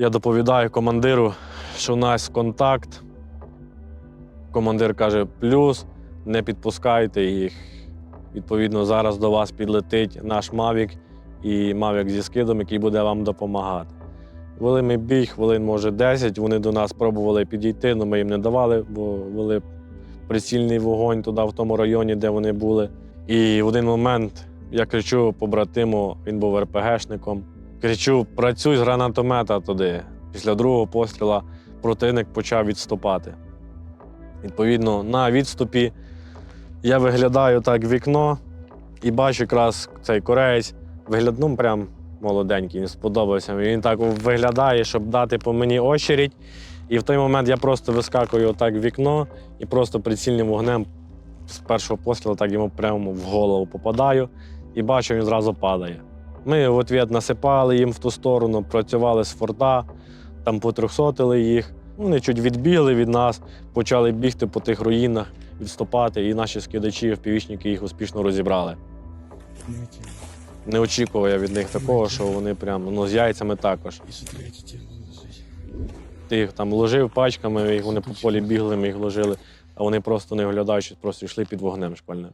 Я доповідаю командиру, що у нас контакт. Командир каже: плюс, не підпускайте їх. Відповідно, зараз до вас підлетить наш Мавік і Мавік зі скидом, який буде вам допомагати. Вели ми бій, хвилин, може, 10. Вони до нас пробували підійти, але ми їм не давали, бо вели прицільний вогонь туди, в тому районі, де вони були. І в один момент я кричу побратиму, він був РПГшником. Кричу: працюй з гранатомета туди. Після другого постріла противник почав відступати. Відповідно, на відступі я виглядаю так вікно і бачу якраз цей кореєць вигляд, ну прям молоденький, він сподобався. Він так виглядає, щоб дати по мені очередь. І в той момент я просто вискакую так в вікно і просто прицільним вогнем з першого пострілу так йому прямо в голову попадаю і бачу, він зразу падає. Ми в ответ насипали їм в ту сторону, працювали з форта, там потрьохсотили їх. Вони чуть відбігли від нас, почали бігти по тих руїнах, відступати, і наші скидачі, впівічники їх успішно розібрали. Не очікував я від них такого, що вони прям ну, з яйцями також. Ти їх там ложив пачками, їх вони по полі бігли, ми їх ложили, а вони просто не оглядаючись, просто йшли під вогнем школьним.